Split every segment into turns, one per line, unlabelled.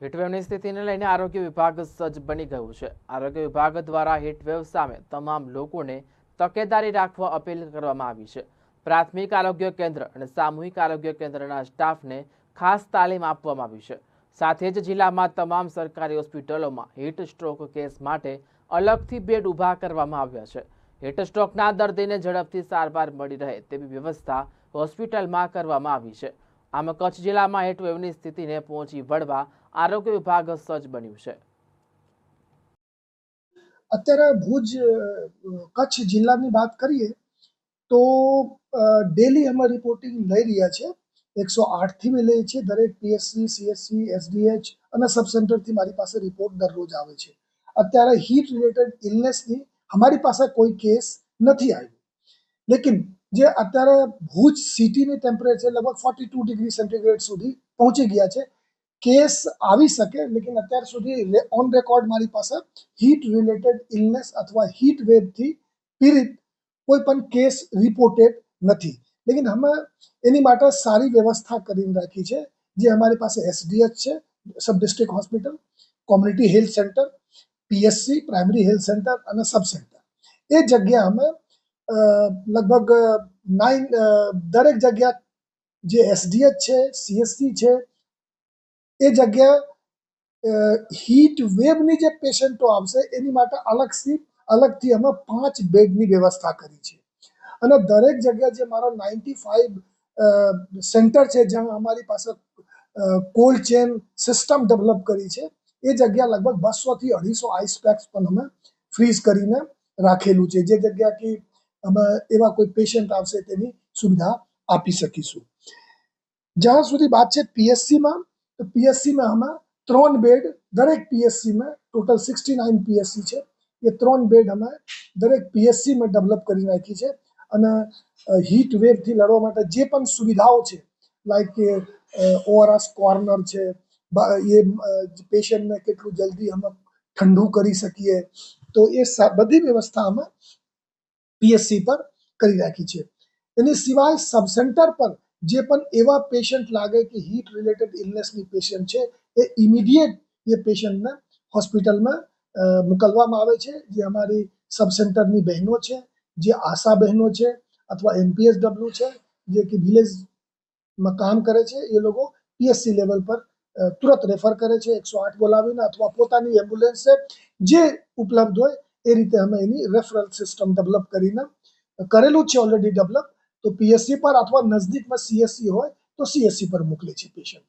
હીટવેવની સ્થિતિને લઈને આરોગ્ય વિભાગ સજ્જ બની ગયું છે. આરોગ્ય વિભાગ દ્વારા હીટવેવ સામે તમામ લોકોને તકેદારી રાખવા અપીલ કરવામાં આવી છે. પ્રાથમિક આરોગ્ય કેન્દ્ર અને સામૂહિક આરોગ્ય કેન્દ્રના સ્ટાફને ખાસ તાલીમ આપવામાં આવી છે. સાથે જ જિલ્લામાં તમામ સરકારી હોસ્પિટલોમાં હીટ સ્ટ્રોક કેસ માટે અલગથી બેડ ઊભા કરવામાં આવ્યા છે. હીટ સ્ટ્રોકના દર્દીને ઝડપથી સારવાર મળી રહે તેવી વ્યવસ્થા હોસ્પિટલમાં કરવામાં આવી છે. આમ કચ્છ જિલ્લામાં હેટવેવની સ્થિતિને પહોંચી વળવા આરોગ્ય વિભાગ સજ્જ બન્યું છે.
અત્યારે ભુજ કચ્છ જિલ્લાની વાત કરીએ તો ડેલી અમે રિપોર્ટિંગ લઈ રહ્યા છે. એકસો આઠથી મેં લઈએ છીએ દરેક પીએસસી સીએસસી એસડીએચ અને સબ સેન્ટરથી મારી પાસે રિપોર્ટ દરરોજ આવે છે. અત્યારે હીટ રિલેટેડ ઇલનેસની અમારી પાસે કોઈ કેસ નથી આવ્યો લેકિન જે અત્યારે ભુજ સિટીની ટેમ્પરેચર લગભગ ફોર્ટી ટુ ડિગ્રી સેન્ટીગ્રેડ સુધી પહોંચી ગયા છે. કેસ આવી શકે, લેકિન અત્યાર સુધી ઓન રેકોર્ડ મારી પાસે હીટ રિલેટેડ ઇલનેસ અથવા હીટ વેવથી પીડિત કોઈ પણ કેસ રિપોર્ટેડ નથી. લેકિન અમે એની માટે સારી વ્યવસ્થા કરીને રાખી છે, જે અમારી પાસે એસડીએચ છે sub district hospital community health centre PSC primary health centre અને સબ સેન્ટર એ જગ્યા અમે લગભગ નાઇન દરેક જગ્યા જે એસડીએચ છે સીએસસી છે, એ જગ્યા હીટ વેવની જે પેશન્ટો આવશે, એની માટે અલગથી અલગથી અમે પાંચ બેડની વ્યવસ્થા કરી છે. અને દરેક જગ્યા જે મારો નાઇન્ટી ફાઇવ સેન્ટર છે, જ્યાં અમારી પાસે કોલ્ડ ચેન સિસ્ટમ ડેવલપ કરી છે, એ જગ્યા લગભગ બસોથી અઢીસો આઈસ પેક્સ પણ અમે ફ્રીઝ કરીને રાખેલું છે. જે જગ્યાથી અમે એવા કોઈ પેશન્ટ આવશે તેની સુવિધા આપી શકીશું. જ્યાં સુધી વાત છે પીએસસીમાં, તો પીએસસીમાં અમે ત્રણ બેડ દરેક પીએસસીમાં ટોટલ સિક્સટી નાઇન પીએસસી છે. એ ત્રણ બેડ અમે દરેક પીએસસીમાં ડેવલપ કરી નાખી છે અને હીટ વેવથી લડવા માટે જે પણ સુવિધાઓ છે લાઈક કે ઓઆરએસ કોર્નર છે એ પેશન્ટને કેટલું જલ્દી અમે ઠંડુ કરી શકીએ, તો એ બધી વ્યવસ્થા અમે પીએસસી પર કરી રાખી છે. એની સિવાય સબ સેન્ટર પર જે પણ એવા પેશન્ટ લાગે કે હીટ રિલેટેડ ઇલનેસની પેશન્ટ છે, એ ઇમિડિયેટ એ પેશન્ટને હોસ્પિટલમાં મોકલવામાં આવે છે. જે અમારી સબ સેન્ટરની બહેનો છે, જે આશા બહેનો છે અથવા એમપીએસડબલ્યુ છે, જે કે વિલેજમાં કામ કરે છે, એ લોકો પીએસસી લેવલ પર તુરંત રેફર કરે છે. એકસો આઠ બોલાવીને અથવા પોતાની એમ્બ્યુલન્સ છે જે ઉપલબ્ધ હોય એ રીતે અમે એની રેફરલ સિસ્ટમ ડેવલપ કરીને કરેલું છે ઓલરેડી ડેવલપ તો પીએસસી પર અથવા નજદીકમાં સીએસસી હોય તો સીએસસી પર મોકલે છે પેશન્ટ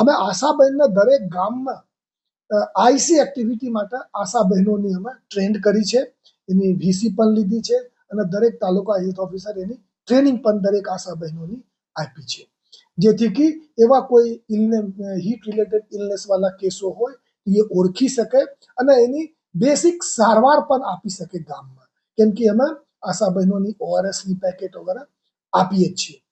અમે આશાબહેનને દરેક ગામમાં આઈસી એક્ટિવિટી માટે આશા બહેનોની અમે ટ્રેન્ડ કરી છે. એની વીસી પણ લીધી છે અને દરેક તાલુકા હેલ્થ ઓફિસર એની ટ્રેનિંગ પણ દરેક આશા બહેનોની આપી છે. જેથી કે એવા કોઈ ઇલને હીટ રિલેટેડ ઇલનેસ વાળા કેસો હોય, એ ઓળખી શકે અને એની બેસિક સારવાર પણ આપી શકે ગામમાં. કેમ કે એમાં આશા બહેનોની ઓઆરએસની પેકેટ વગેરે આપીએ જ છીએ.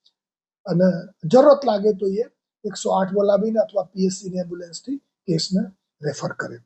અને જરૂરત લાગે તો એ એકસો આઠ બોલાવીને અથવા પીએસસીની એમ્બ્યુલન્સથી કેસને રેફર કરે.